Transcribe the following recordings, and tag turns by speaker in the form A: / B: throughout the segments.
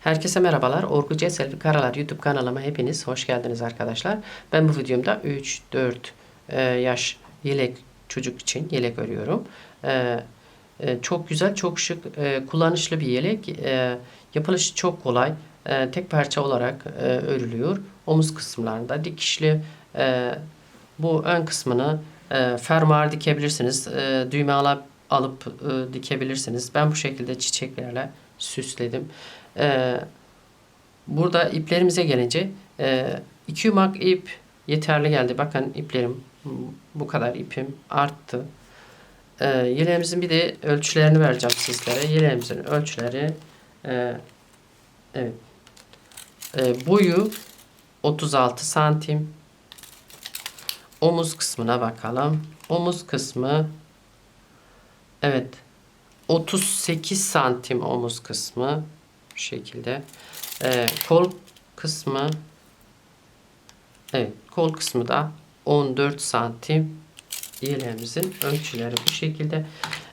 A: Herkese merhabalar. Orgu Ceselvi Karalar YouTube kanalıma hepiniz hoş geldiniz arkadaşlar. Ben bu videomda 3-4 e, yaş yelek çocuk için yelek örüyorum. E, e, çok güzel, çok şık, kullanışlı bir yelek. E, yapılışı çok kolay. Tek parça olarak örülüyor. Omuz kısımlarında dikişli. Bu ön kısmını fermuar dikebilirsiniz. Düğme alıp, alıp dikebilirsiniz. Ben bu şekilde çiçeklerle süsledim. E, burada iplerimize gelince e, iki yumak ip yeterli geldi. Bakın iplerim bu kadar ipim arttı. E, yeleğimizin bir de ölçülerini vereceğim sizlere. Yeleğimizin ölçüleri e, evet e, boyu 36 santim. Omuz kısmına bakalım. Omuz kısmı evet 38 santim omuz kısmı bu şekilde. Ee, kol kısmı evet kol kısmı da 14 santim yeleğimizin ölçüleri bu şekilde.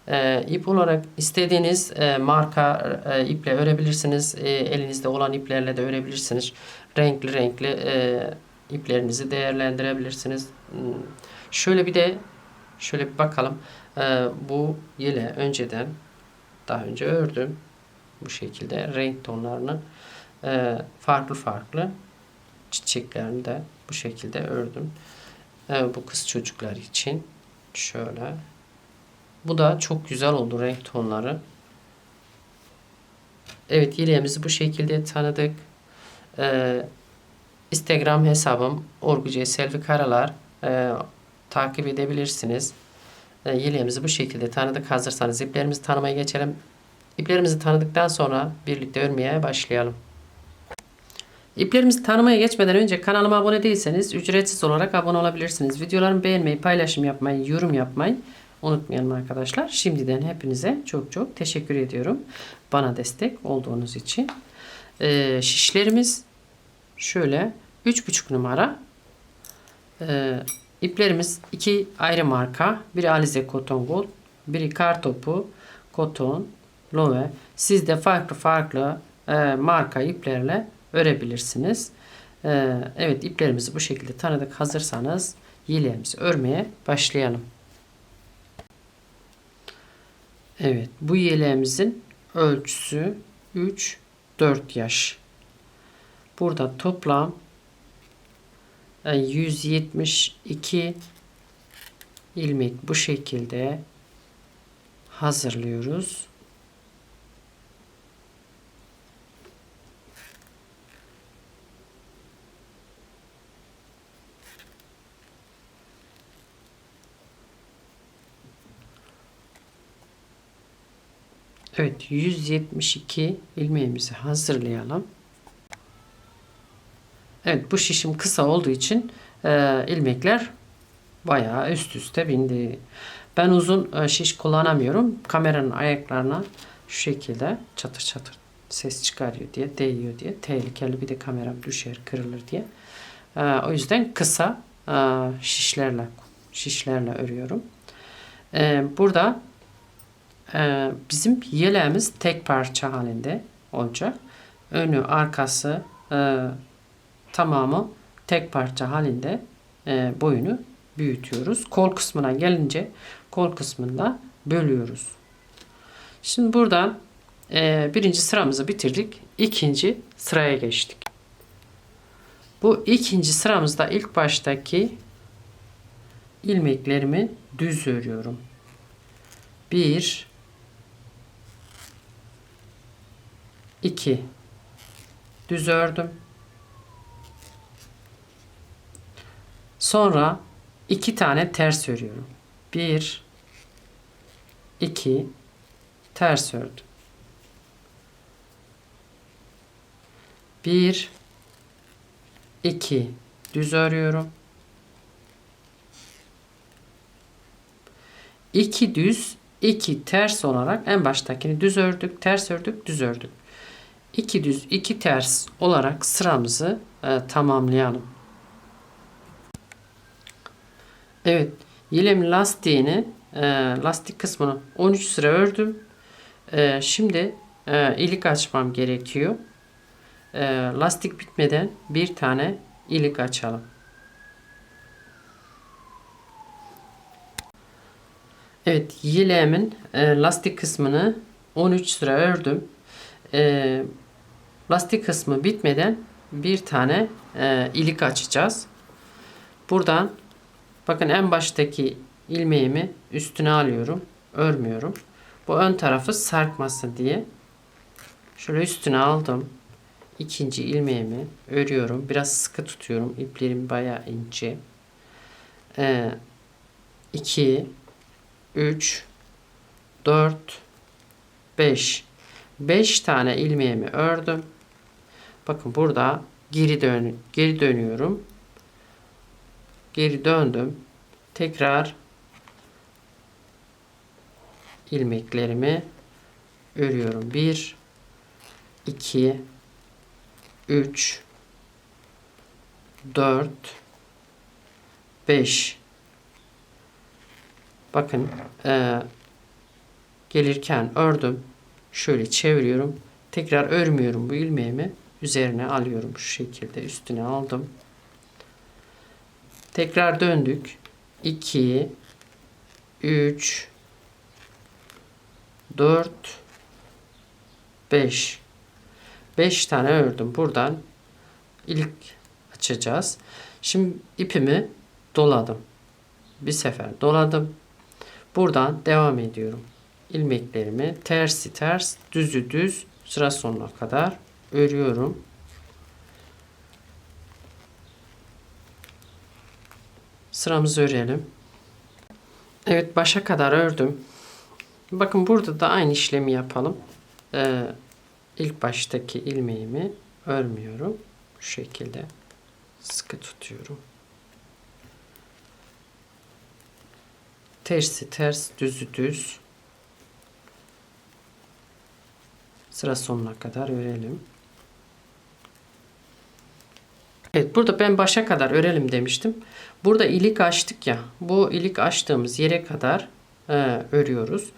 A: Ee, ip olarak istediğiniz e, marka e, iple örebilirsiniz. E, elinizde olan iplerle de örebilirsiniz. Renkli renkli e, iplerinizi değerlendirebilirsiniz. Hmm. Şöyle bir de şöyle bir bakalım. Ee, bu yele önceden daha önce ördüm. Bu şekilde renk tonlarını e, farklı farklı çiçeklerini de bu şekilde ördüm. E, bu kız çocuklar için şöyle. Bu da çok güzel oldu renk tonları. Evet yeleğimizi bu şekilde tanıdık. E, Instagram hesabım Orguce Selvi Karalar e, takip edebilirsiniz. E, yeleğimizi bu şekilde tanıdık. Hazırsanız iplerimizi tanımaya geçelim. İplerimizi tanıdıktan sonra birlikte örmeye başlayalım. İplerimizi tanımaya geçmeden önce kanalıma abone değilseniz ücretsiz olarak abone olabilirsiniz. Videolarımı beğenmeyi, paylaşım yapmayı, yorum yapmayı unutmayalım arkadaşlar. Şimdiden hepinize çok çok teşekkür ediyorum. Bana destek olduğunuz için. Ee, şişlerimiz şöyle 3,5 numara. Ee, iplerimiz iki ayrı marka. Biri Alize Cotton Gold, biri Kartopu Cotton Love. Siz de farklı farklı e, marka iplerle örebilirsiniz. E, evet iplerimizi bu şekilde tanıdık. Hazırsanız yeleğimizi örmeye başlayalım. Evet bu yeleğimizin ölçüsü 3 4 yaş. Burada toplam 172 ilmek bu şekilde hazırlıyoruz. Evet 172 ilmeğimizi hazırlayalım. Evet bu şişim kısa olduğu için e, ilmekler bayağı üst üste bindi. Ben uzun e, şiş kullanamıyorum. Kameranın ayaklarına şu şekilde çatır çatır ses çıkarıyor diye, değiyor diye. Tehlikeli bir de kameram düşer, kırılır diye. E, o yüzden kısa e, şişlerle şişlerle örüyorum. E, burada e, bizim yeleğimiz tek parça halinde olacak. Önü, arkası e, tamamı tek parça halinde e, boyunu büyütüyoruz. Kol kısmına gelince kol kısmında bölüyoruz. Şimdi buradan e, birinci sıramızı bitirdik. İkinci sıraya geçtik. Bu ikinci sıramızda ilk baştaki ilmeklerimi düz örüyorum. Bir, iki, düz ördüm. Sonra iki tane ters örüyorum. Bir, iki, ters ördüm. Bir, iki, düz örüyorum. İki düz, iki ters olarak en baştakini düz ördük, ters ördük, düz ördük. İki düz, iki ters olarak sıramızı e, tamamlayalım. Evet. Yelemin lastiğini e, lastik kısmını 13 sıra ördüm. E, şimdi e, ilik açmam gerekiyor. e, lastik bitmeden bir tane ilik açalım. Evet, yeleğimin e, lastik kısmını 13 sıra ördüm. E, lastik kısmı bitmeden bir tane e, ilik açacağız. Buradan bakın en baştaki ilmeğimi üstüne alıyorum. Örmüyorum. Bu ön tarafı sarkmasın diye. Şöyle üstüne aldım. İkinci ilmeğimi örüyorum. Biraz sıkı tutuyorum. İplerim bayağı ince. 2 3 4 5 5 tane ilmeğimi ördüm. Bakın burada geri dön geri dönüyorum. Geri döndüm. Tekrar ilmeklerimi örüyorum. 1 2 3 4 5 Bakın e, gelirken ördüm. Şöyle çeviriyorum. Tekrar örmüyorum bu ilmeğimi. Üzerine alıyorum şu şekilde. Üstüne aldım. Tekrar döndük. 2 3 4 5 5 tane ördüm. Buradan ilk açacağız. Şimdi ipimi doladım. Bir sefer doladım. Buradan devam ediyorum. İlmeklerimi tersi ters, düzü düz sıra sonuna kadar örüyorum. Sıramızı örelim. Evet başa kadar ördüm. Bakın burada da aynı işlemi yapalım. Ee, ilk baştaki ilmeğimi örmüyorum. Şu şekilde sıkı tutuyorum. Tersi ters, düzü düz. Sıra sonuna kadar örelim. Evet burada ben başa kadar örelim demiştim. Burada ilik açtık ya. Bu ilik açtığımız yere kadar e, örüyoruz.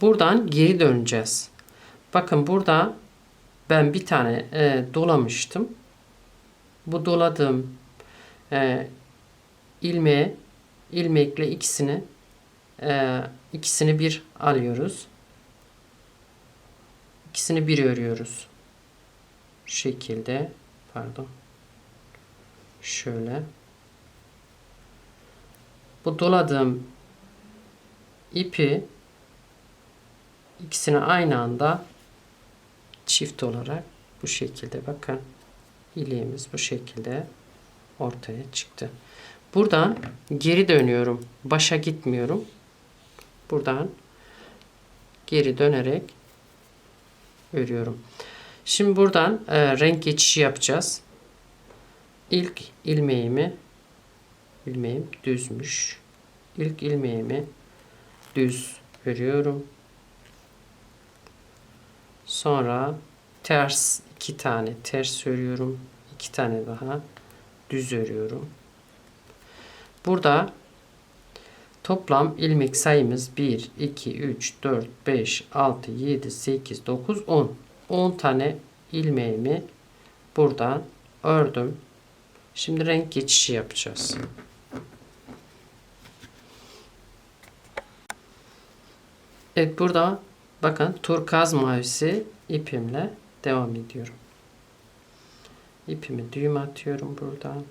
A: Buradan geri döneceğiz. Bakın burada ben bir tane e, dolamıştım. Bu doladığım e, ilmeğe ilmekle ikisini e, ikisini bir alıyoruz. İkisini bir örüyoruz. Şu şekilde pardon. Şöyle. Bu doladığım ipi ikisini aynı anda çift olarak bu şekilde bakın iliğimiz bu şekilde ortaya çıktı. Buradan geri dönüyorum. Başa gitmiyorum. Buradan geri dönerek örüyorum. Şimdi buradan e, renk geçişi yapacağız. İlk ilmeğimi ilmeğim düzmüş. İlk ilmeğimi düz örüyorum. Sonra ters iki tane ters örüyorum. iki tane daha düz örüyorum. Burada toplam ilmek sayımız 1, 2, 3, 4, 5, 6, 7, 8, 9, 10. 10 tane ilmeğimi buradan ördüm. Şimdi renk geçişi yapacağız. Evet burada bakın turkaz mavisi ipimle devam ediyorum. İpimi düğüm atıyorum buradan.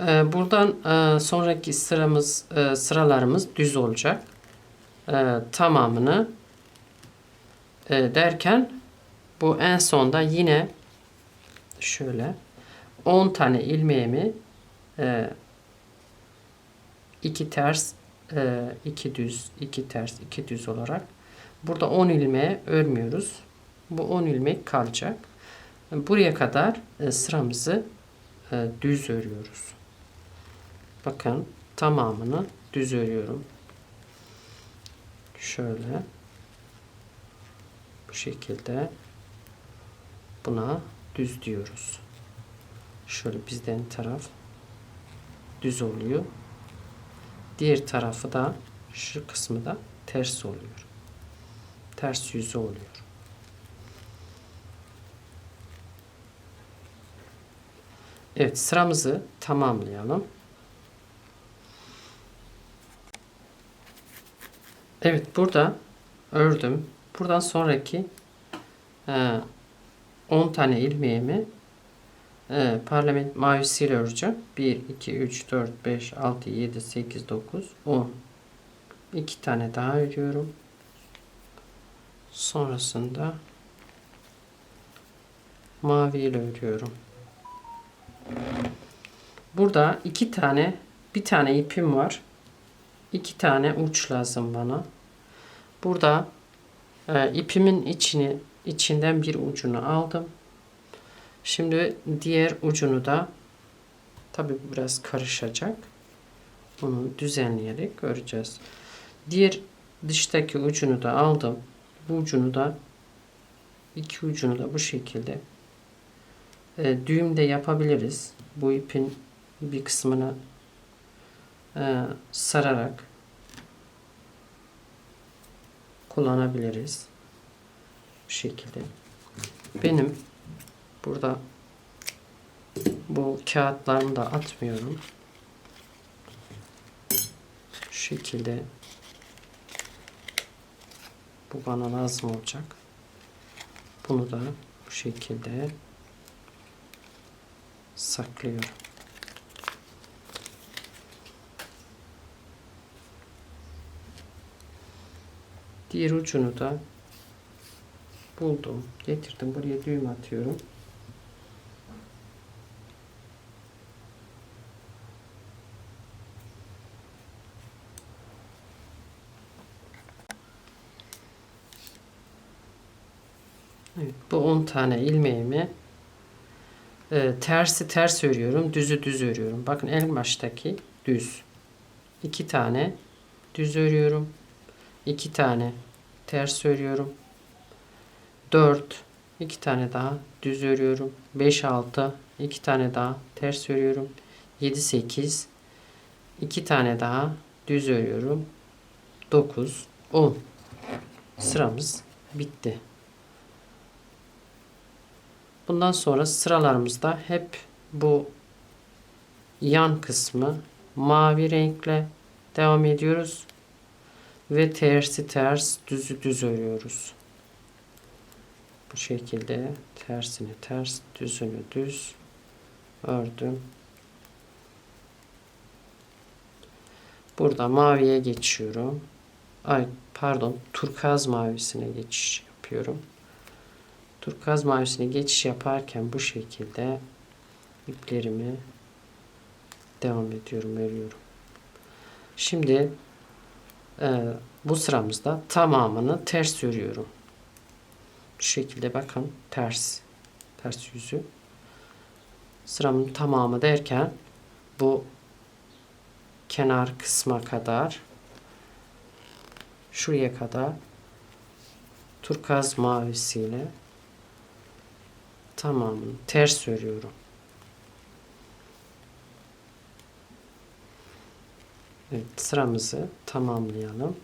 A: Buradan e, sonraki sıramız e, sıralarımız düz olacak. E, tamamını derken bu en sonda yine şöyle 10 tane ilmeğimi iki ters iki düz iki ters iki düz olarak burada 10 ilmeği örmüyoruz. Bu 10 ilmek kalacak. Buraya kadar sıramızı düz örüyoruz. Bakın tamamını düz örüyorum. şöyle bu şekilde buna düz diyoruz. Şöyle bizden taraf düz oluyor. Diğer tarafı da şu kısmı da ters oluyor. Ters yüzü oluyor. Evet sıramızı tamamlayalım. Evet burada ördüm. Buradan sonraki e, 10 tane ilmeğimi e, parlament mavisiyle öreceğim. 1, 2, 3, 4, 5, 6, 7, 8, 9, 10. 2 tane daha örüyorum. Sonrasında mavi ile örüyorum. Burada iki tane bir tane ipim var. İki tane uç lazım bana. Burada e, ipimin içini içinden bir ucunu aldım. Şimdi diğer ucunu da tabi biraz karışacak. Bunu düzenleyerek göreceğiz. Diğer dıştaki ucunu da aldım. Bu ucunu da iki ucunu da bu şekilde e, düğüm de yapabiliriz. Bu ipin bir kısmını e, sararak kullanabiliriz. Bu şekilde. Benim burada bu kağıtlarımı da atmıyorum. Şu şekilde bu bana lazım olacak. Bunu da bu şekilde saklıyorum. Diğer ucunu da buldum. Getirdim. Buraya düğüm atıyorum. Evet, bu 10 tane ilmeğimi e, tersi ters örüyorum. Düzü düz örüyorum. Bakın en baştaki düz. 2 tane düz örüyorum. 2 tane ters örüyorum. 4 2 tane daha düz örüyorum. 5 6 2 tane daha ters örüyorum. 7 8 2 tane daha düz örüyorum. 9 10 sıramız bitti. Bundan sonra sıralarımızda hep bu yan kısmı mavi renkle devam ediyoruz ve tersi ters düzü düz örüyoruz. Bu şekilde tersini ters düzünü düz ördüm. Burada maviye geçiyorum. Ay pardon turkaz mavisine geçiş yapıyorum. Turkaz mavisine geçiş yaparken bu şekilde iplerimi devam ediyorum örüyorum. Şimdi e, bu sıramızda tamamını ters örüyorum. Şu şekilde bakın ters ters yüzü. Sıramın tamamı derken bu kenar kısma kadar şuraya kadar turkaz mavisiyle tamamını ters örüyorum. Evet, sıramızı tamamlayalım.